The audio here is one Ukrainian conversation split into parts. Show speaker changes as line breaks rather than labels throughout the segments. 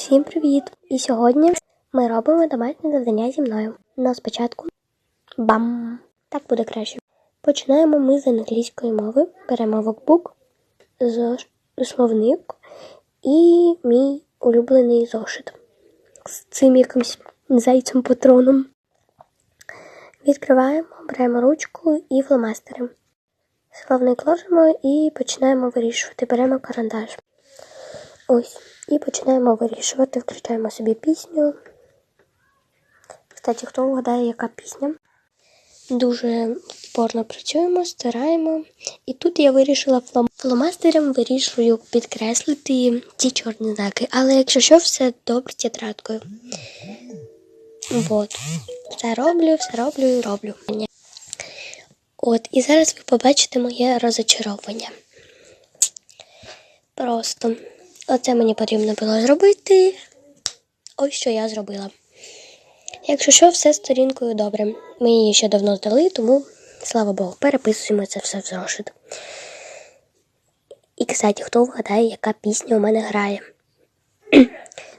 Всім привіт! І сьогодні ми робимо домашнє завдання зі мною. Но спочатку бам! Так буде краще. Починаємо ми з англійської мови. Беремо вокбук, словник і мій улюблений зошит з цим якимсь зайцем патроном. Відкриваємо, беремо ручку і фломастери. Словник ложимо і починаємо вирішувати. Беремо карандаш. Ось. І починаємо вирішувати. Включаємо собі пісню. Кстати, хто вгадає, яка пісня? Дуже впорно працюємо, стараємо. І тут я вирішила флом- фломастером вирішую підкреслити ці чорні знаки. Але якщо що, все добре тетрадкою. Вот. Все роблю, все роблю і роблю. От, і зараз ви побачите моє розочаровання. Просто оце мені потрібно було зробити. Ось що я зробила. Якщо що, все сторінкою добре. Ми її ще давно здали, тому, слава Богу, переписуємо це все в зошит. І, кстати, хто вгадає, яка пісня у мене грає?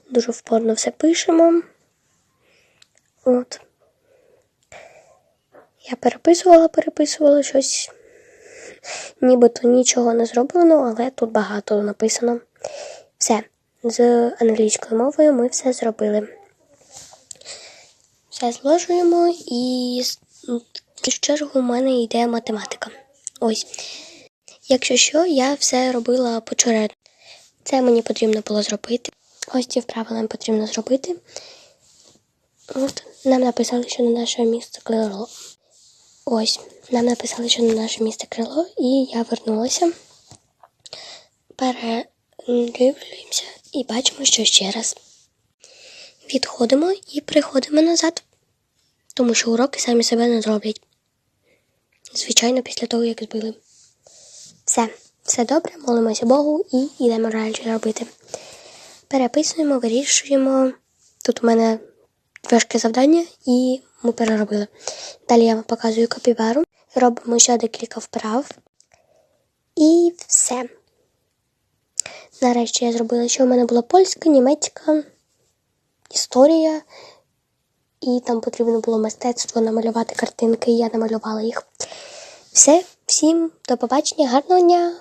Дуже впорно все пишемо. От. Я переписувала, переписувала щось. Нібито нічого не зроблено, але тут багато написано. Все. З англійською мовою ми все зробили. Все зложуємо і в чергу у мене йде математика. Ось. Якщо що, я все робила почередно. Це мені потрібно було зробити. Ось ці вправи нам потрібно зробити. От, нам написали, що на наше місце крило. Ось, нам написали, що на наше місце крило, і я вернулася. Передивлюємося і бачимо, що ще раз. Відходимо і приходимо назад, тому що уроки самі себе не зроблять. Звичайно, після того, як збили. Все, все добре, молимося Богу і йдемо далі робити. Переписуємо, вирішуємо. Тут у мене важке завдання, і ми переробили. Далі я вам показую капібару. Робимо ще декілька вправ. І все. Нарешті я зробила, що в мене була польська, німецька, історія. І там потрібно було мистецтво намалювати картинки, і я намалювала їх. Все, всім до побачення, гарного дня!